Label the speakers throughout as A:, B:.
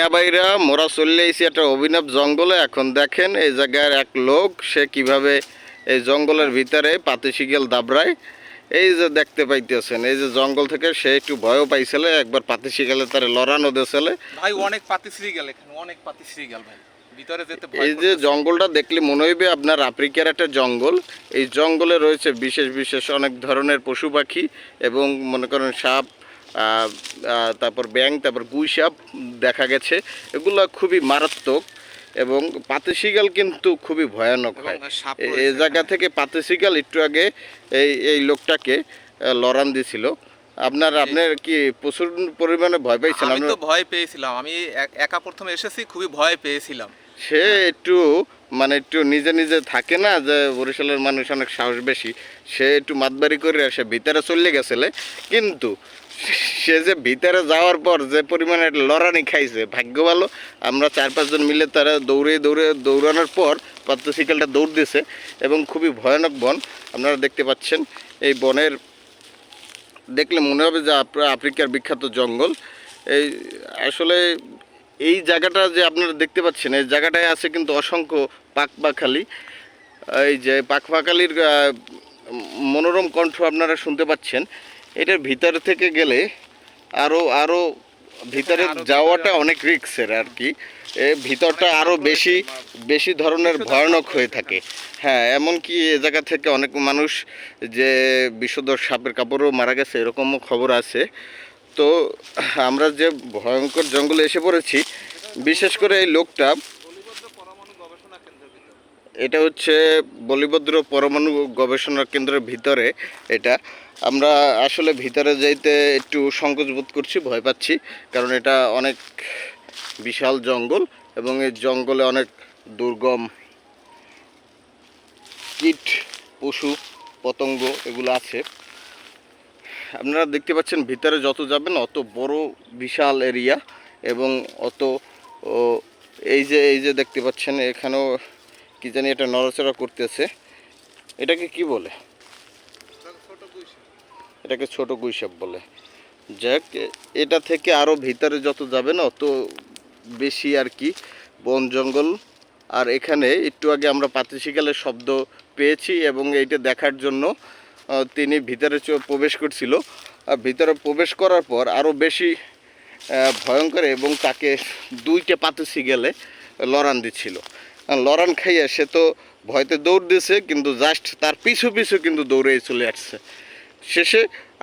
A: নেবাইরা মোরা চলে এসেছি একটা অভিনব জঙ্গলে। এখন দেখেন এই জায়গার এক লোক সে কীভাবে এই জঙ্গলের ভিতরে পাতি শিগেল দাবড়ায়। এই যে দেখতে পাইতেছেন এই যে জঙ্গল থেকে সে একটু ভয়ও পাইছিল একবার পাতি শিগেলে তার লড়ানো দিয়েছিল।
B: ভাই অনেক পাতিশ্রী গেল এখানে অনেক পাতিশ্রী গেল ভাই। ভিতরে
A: এই যে জঙ্গলটা দেখলে মনে হইবে আপনার আফ্রিকার একটা জঙ্গল। এই জঙ্গলে রয়েছে বিশেষ বিশেষ অনেক ধরনের পশু পাখি এবং মনে করেন সাপ তারপর ব্যাং তারপর গুই সাপ দেখা গেছে। এগুলো খুবই মারাত্মক এবং পাতিশিগাল কিন্তু খুবই ভয়ানক হয়। এ- এই জায়গা থেকে পাতিশিগাল একটু আগে এই এই লোকটাকে লড়ান দিছিল। আপনার আপনার কি প্রচুর পরিমাণে ভয় পাইছেন
B: আমি তো ভয় পেয়েছিলাম। আমি এক- একা প্রথমে এসেছি খুবই ভয় পেয়েছিলাম।
A: সে একটু মানে একটু নিজে নিজে থাকে না যে বরিশালের মানুষ অনেক সাহস বেশি। সে একটু মাতবাড়ি করে সে ভিতরে চলে গেছিলে। কিন্তু সে যে ভিতরে যাওয়ার পর যে পরিমাণে লড়ানি খাইছে, ভাগ্য ভালো, আমরা চার পাঁচজন মিলে তারা দৌড়ে দৌড়ে দৌড়ানোর পর পদ্মসাইকেলটা দৌড় দিয়েছে এবং খুবই ভয়ানক বন। আপনারা দেখতে পাচ্ছেন, এই বনের দেখলে মনে হবে যে আফ্রিকার বিখ্যাত জঙ্গল। এই আসলে এই জায়গাটা যে আপনারা দেখতে পাচ্ছেন, এই জায়গাটায় আছে কিন্তু অসংখ্য পাকপাখালি এই যে পাকপাখালির মনোরম কণ্ঠ আপনারা শুনতে পাচ্ছেন। এটার ভিতর থেকে গেলে আরও আরও ভিতরে যাওয়াটা অনেক রিক্সের আর কি। এ ভিতরটা আরও বেশি বেশি ধরনের ভয়ানক হয়ে থাকে। হ্যাঁ এমনকি এ জায়গা থেকে অনেক মানুষ যে বিষধর সাপের কাপড়ও মারা গেছে এরকমও খবর আছে। তো আমরা যে ভয়ঙ্কর জঙ্গলে এসে পড়েছি বিশেষ করে এই লোকটা এটা হচ্ছে বলিভদ্র পরমাণু গবেষণা কেন্দ্রের ভিতরে এটা। আমরা আসলে ভিতরে যাইতে একটু সংকোচ বোধ করছি, ভয় পাচ্ছি, কারণ এটা অনেক বিশাল জঙ্গল এবং এই জঙ্গলে অনেক দুর্গম কীট, পশু, পতঙ্গ এগুলো আছে। আপনারা দেখতে পাচ্ছেন ভিতরে যত যাবেন অত বড় বিশাল এরিয়া এবং অত এই যে এই যে দেখতে পাচ্ছেন এখানেও কি জানি এটা নড়াচড়া করতেছে। এটাকে কি বলে? এটাকে ছোট গুইসাপ বলে। যাক এটা থেকে আরও ভিতরে যত যাবে না, অত বেশি আর কি বন জঙ্গল। আর এখানে একটু আগে আমরা পাতিশিকালের শব্দ পেয়েছি এবং এইটা দেখার জন্য তিনি ভিতরে প্রবেশ করছিল। আর ভিতরে প্রবেশ করার পর আরও বেশি ভয়ঙ্কর এবং তাকে দুইটা পাতিসি গেলে লড়ান দিচ্ছিল। লড়ান খাইয়া সে তো ভয়তে দৌড় দিছে, কিন্তু জাস্ট তার পিছু পিছু কিন্তু দৌড়ে চলে আসছে। শেষে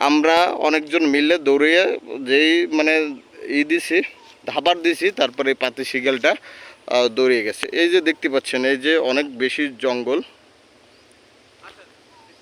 A: আমরা অনেকজন মিলে দৌড়িয়ে যেই মানে ই দিছি, ধাবার দিছি, তারপরে পাতি শিগালটা দৌড়িয়ে গেছে। এই যে দেখতে পাচ্ছেন, এই যে অনেক বেশি জঙ্গল।